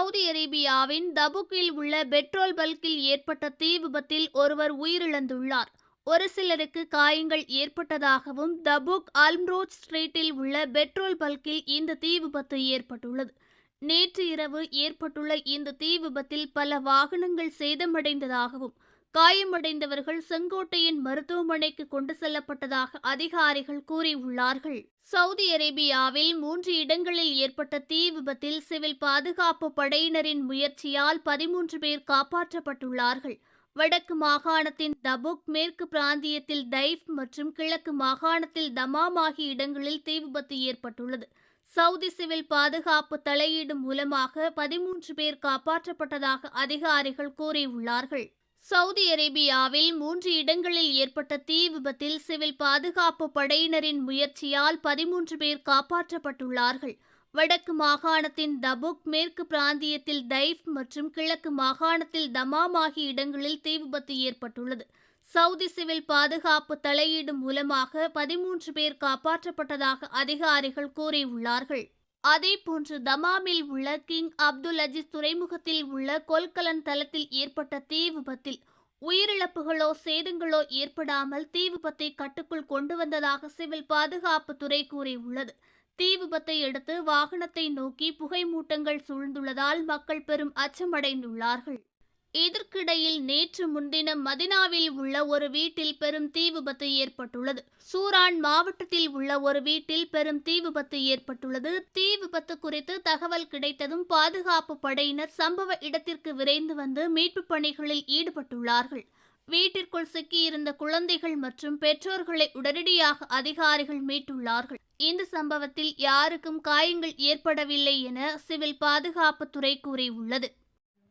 Saudi அரேபியாவின் தபுக்கில் உள்ள petrol பல்கில் ஏற்பட்ட தீ விபத்தில் ஒருவர் உயிரிழந்துள்ளார். ஒரு சிலருக்கு காயங்கள் ஏற்பட்டதாகவும் தபுக் அல்ம்ரோட் ஸ்ட்ரீட்டில் உள்ள பெட்ரோல் பல்கில் இந்த தீ விபத்து ஏற்பட்டுள்ளது. நேற்று இரவு ஏற்பட்டுள்ள இந்த தீ விபத்தில் பல வாகனங்கள் சேதமடைந்ததாகவும் காயமடைந்தவர்கள் செங்கோட்டையின் மருத்துவமனைக்கு கொண்டு செல்லப்பட்டதாக அதிகாரிகள் கூறியுள்ளார்கள். சவுதி அரேபியாவில் மூன்று இடங்களில் ஏற்பட்ட தீ விபத்தில் சிவில் பாதுகாப்பு படையினரின் முயற்சியால் பதிமூன்று பேர் காப்பாற்றப்பட்டுள்ளார்கள். வடக்கு மாகாணத்தின் தபுக் மேற்கு பிராந்தியத்தில் தைஃப் மற்றும் கிழக்கு மாகாணத்தில் தமாம் ஆகிய இடங்களில் தீ விபத்து ஏற்பட்டுள்ளது. சவுதி சிவில் பாதுகாப்பு தலையீடு மூலமாக பதிமூன்று பேர் காப்பாற்றப்பட்டதாக அதிகாரிகள் கூறியுள்ளார்கள். சவுதி அரேபியாவில் மூன்று இடங்களில் ஏற்பட்ட தீ விபத்தில் சிவில் பாதுகாப்பு படையினரின் முயற்சியால் பதிமூன்று பேர் காப்பாற்றப்பட்டுள்ளார்கள். வடக்கு மாகாணத்தின் தபுக் மேற்கு பிராந்தியத்தில் தைஃப் மற்றும் கிழக்கு மாகாணத்தில் தமாம் ஆகிய இடங்களில் தீ விபத்து ஏற்பட்டுள்ளது. சவுதி சிவில் பாதுகாப்பு தலையீடு மூலமாக பதிமூன்று பேர் காப்பாற்றப்பட்டதாக அதிகாரிகள் கூறியுள்ளார்கள். அதேபோன்று தமாமில் உள்ள கிங் அப்துல் அஜீஸ் துறைமுகத்தில் உள்ள கொல்கலன் தளத்தில் ஏற்பட்ட தீ விபத்தில் உயிரிழப்புகளோ சேதங்களோ ஏற்படாமல் தீ விபத்தை கட்டுக்குள் கொண்டு வந்ததாக சிவில் பாதுகாப்பு துறை கூறியுள்ளது. தீ விபத்தை அடுத்து வாகனத்தை நோக்கி புகை மூட்டங்கள் சூழ்ந்துள்ளதால் மக்கள் பெரும் அச்சமடைந்துள்ளார்கள். இதற்கிடையில் நேற்று முன்தினம் மதினாவில் உள்ள ஒரு வீட்டில் பெரும் தீ விபத்து ஏற்பட்டுள்ளது. சூரான் மாவட்டத்தில் உள்ள ஒரு வீட்டில் பெரும் தீ விபத்து ஏற்பட்டுள்ளது. தீ விபத்து குறித்து தகவல் கிடைத்ததும் பாதுகாப்பு படையினர் சம்பவ இடத்திற்கு விரைந்து வந்து மீட்புப் பணிகளில் ஈடுபட்டுள்ளார்கள். வீட்டிற்குள் சிக்கியிருந்த குழந்தைகள் மற்றும் பெற்றோர்களை உடனடியாக அதிகாரிகள் மீட்டுள்ளார்கள். இந்த சம்பவத்தில் யாருக்கும் காயங்கள் ஏற்படவில்லை என சிவில் பாதுகாப்புத்துறை கூறியுள்ளது.